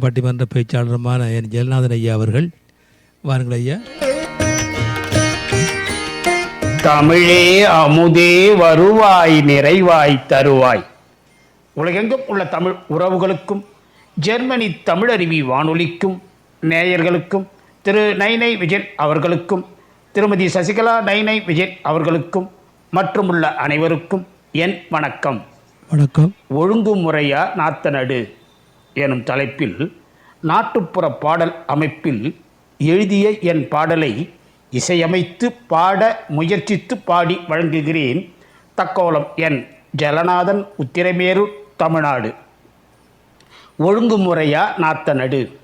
பட்டிமன்ற பேச்சாளருமான என் ஜெகநாதன் ஐயா அவர்கள். வாருங்கள் ஐயா. தமிழே அமுதே வருவாய் நிறைவாய் தருவாய். உலகெங்கும் உள்ள தமிழ் உறவுகளுக்கும் ஜெர்மனி தமிழருவி வானொலிக்கும் நேயர்களுக்கும் திரு நைனை விஜயன் அவர்களுக்கும் திருமதி சசிகலா நைனை விஜயன் அவர்களுக்கும் மற்றும் உள்ள அனைவருக்கும் என் வணக்கம். வணக்கம். ஒழுங்குமுறையா நாத்த நடு எனும் தலைப்பில் நாட்டுப்புற பாடல் அமைப்பில் எழுதிய என் பாடலை இசையமைத்து பாட முயற்சித்து பாடி வழங்குகிறேன். தக்கோலம் என் ஜலநாதன் உத்திரமேரூர் தமிழ்நாடு. ஒழுங்குமுறையா நாத்த நடு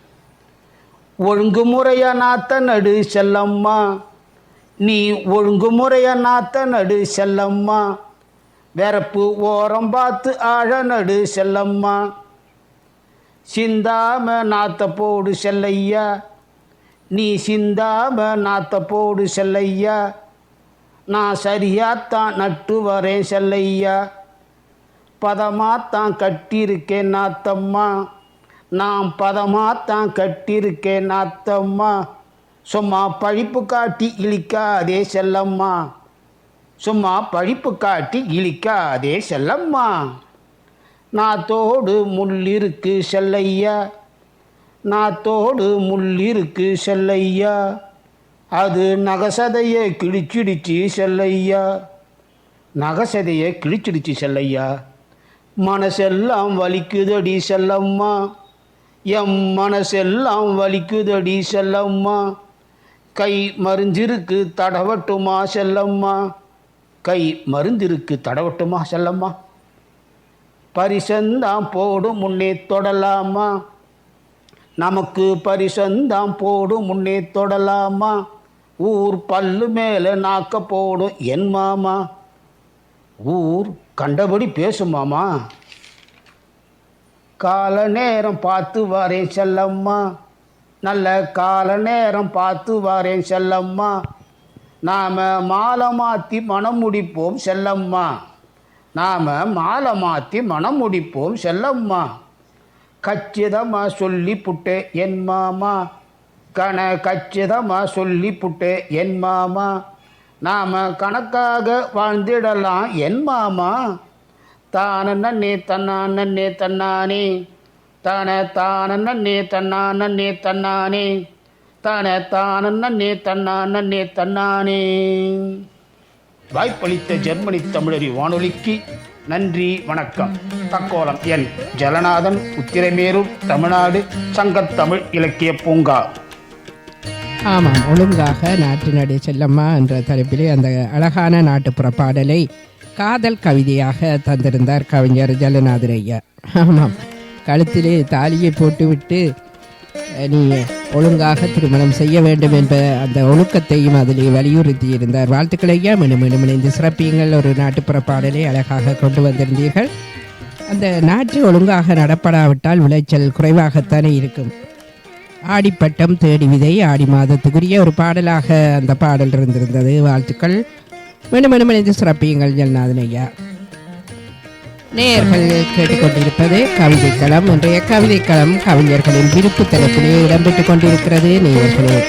ஒழுங்குமுறையா நாத்த நடு செல்லம்மா. நீ ஒழுங்குமுறையா நாத்த நடு செல்லம்மா. வெறப்பு ஓரம் பார்த்து ஆழ நடு செல்லம்மா. சிந்தாம நாத்த போடு செல்லையா? நீ சிந்தாம நாத்த போடு செல்லையா? நான் சரியாத்தான் நட்டு வரேன் செல்லையா? பதமாத்தான் கட்டியிருக்கேன் நாத்தம்மா. நான் பதமாத்தான் கட்டியிருக்கேன் நாத்தம்மா. சும்மா பழிப்பு காட்டி இழிக்காதே செல்லம்மா. சும்மா பழிப்பு காட்டி இழிக்காதே செல்லம்மா. நாத்தோடு முள்ளிருக்கு செல்லையா? நாத்தோடு முள்ளிருக்கு செல்லையா? அது நகசதையை கிழிச்சிடிச்சு செல்லையா? நகசதையை கிழிச்சிடிச்சு செல்லையா? மனசெல்லாம் வலிக்குதடி செல்லம்மா. எம் மனசெல்லாம் வலிக்குதடி செல்லம்மா. கை மருந்திருக்கு தடவட்டுமா செல்லம்மா? கை மருந்திருக்கு தடவட்டுமா செல்லம்மா? பரிசந்தாம் போடும் முன்னே தொடலாமா? நமக்கு பரிசந்தாம் போடும் முன்னே தொடலாமா? ஊர் பல்லு மேலே நாக்க போடும் என் மாமா. ஊர் கண்டபடி பேசுமாமா கால நேரம் பார்த்து வரேன் செல்லம்மா. நல்ல கால நேரம் பார்த்து வரேன் செல்லம்மா. நாம் மாலை மாற்றி மனம் முடிப்போம் செல்லம்மா. நாம் மாலை மாற்றி மனம் முடிப்போம் செல்லம்மா. கச்சிதமாக சொல்லி புட்டு என் மாமா. கண கச்சிதமாக சொல்லி புட்டு என் மாமா. நாம் கணக்காக வாழ்ந்திடலாம் என் மாமா. தான நன்னே தன்னா நன்னே தன்னானே. தான தான நன்னே தன்னா நன்னே தன்னானே. தான தான நன்னே தன்னா நன்னே தன்னானே. வாய்ப்பளித்த ஜெர்மனி தமிழறி வானொலிக்கு நன்றி வணக்கம். தக்கோலம் என் ஜலநாதன் உத்திரமேரூர் தமிழ்நாடு சங்கத்தமிழ் இலக்கிய பூங்கா. ஆமாம் ஒழுங்காக நாட்டு நடு செல்லம்மா என்ற தலைப்பிலே அந்த அழகான நாட்டுப்புற பாடலை காதல் கவிதையாக தந்திருந்தார் கவிஞர் ஜலநாதர் ஐயா. ஆமாம் கழுத்திலே தாலியை போட்டுவிட்டு நீ ஒழுங்காக திருமணம் செய்ய வேண்டும் என்ற அந்த ஒழுக்கத்தையும் அதிலே வலியுறுத்தி இருந்தார் வாழ்த்துக்கள் ஐயா. மீண்டும் மீண்டும் இணைந்து சிறப்பியுங்கள். ஒரு நாட்டுப்புற பாடலை அழகாக கொண்டு வந்திருந்தீர்கள். அந்த நாற்று ஒழுங்காக நடப்படாவிட்டால் விளைச்சல் குறைவாகத்தானே இருக்கும். ஆடிப்பட்டம் தேடி விதை ஆடி மாதத்துக்குரிய ஒரு பாடலாக அந்த பாடல் இருந்திருந்தது. வாழ்த்துக்கள். மீண்டும் மீண்டும் இணைந்து சிறப்பியுங்கள். ஜல்நாதன் ஐயா. நேயர்கள் கேட்டுக்கொண்டிருப்பது கவிதைக்களம் இன்றைய கவிதைக்களம் கவிஞர்களின் விருப்பு தலைப்பிலே இடம்பெற்றுக் கொண்டிருக்கிறது. நேயர்களே